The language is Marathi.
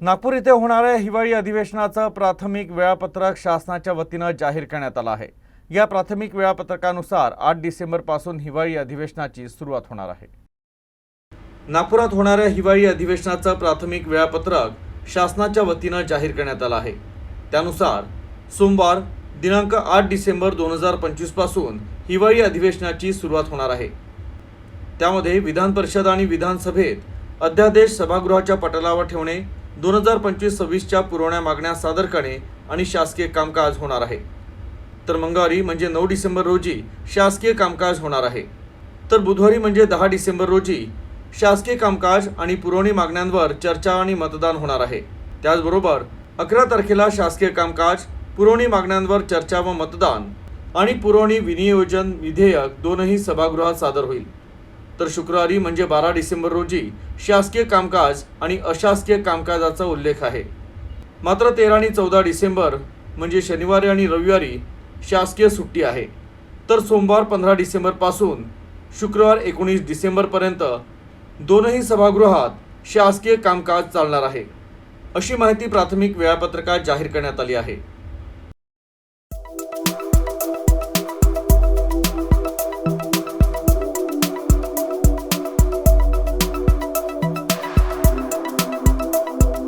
नागपूर येथे होणाऱ्या हिवाळी अधिवेशनाचं प्राथमिक वेळापत्रक शासनाच्या वतीनं जाहीर करण्यात आलं आहे. या प्राथमिक वेळापत्रकानुसार आठ डिसेंबरपासून हिवाळी अधिवेशनाची सुरुवात होणार आहे. नागपुरात होणाऱ्या हिवाळी अधिवेशनाचं प्राथमिक वेळापत्रक शासनाच्या वतीनं जाहीर करण्यात आलं आहे. त्यानुसार सोमवार दिनांक आठ डिसेंबर दोन हजार पंचवीसपासून हिवाळी अधिवेशनाची सुरुवात होणार आहे. त्यामध्ये विधान परिषद आणि विधानसभेत अध्यादेश सभागृहाच्या पटलावर ठेवणे दोन हजार पंचवीस सव्वीसच्या पुरवण्या मागण्या सादर करणे आणि शासकीय कामकाज होणार आहे. तर मंगळवारी म्हणजे नऊ डिसेंबर रोजी शासकीय कामकाज होणार आहे. तर बुधवारी म्हणजे दहा डिसेंबर रोजी शासकीय कामकाज आणि पुरवणी मागण्यांवर चर्चा आणि मतदान होणार आहे. त्याचबरोबर अकरा तारखेला शासकीय कामकाज पुरवणी मागण्यांवर चर्चा व मतदान आणि पुरवणी विनियोजन विधेयक दोनही सभागृहात सादर होईल. तर शुक्रवारी म्हणजे बारा डिसेंबर रोजी शासकीय कामकाज आणि अशासकीय कामकाजाचा उल्लेख आहे. मात्र तेरा आणि चौदा डिसेंबर म्हणजे शनिवारी आणि रविवारी शासकीय सुट्टी आहे. तर सोमवार पंधरा डिसेंबरपासून शुक्रवार एकोणीस डिसेंबरपर्यंत दोनही सभागृहात शासकीय कामकाज चालणार आहे. अशी माहिती प्राथमिक वेळापत्रकात जाहीर करण्यात आली आहे.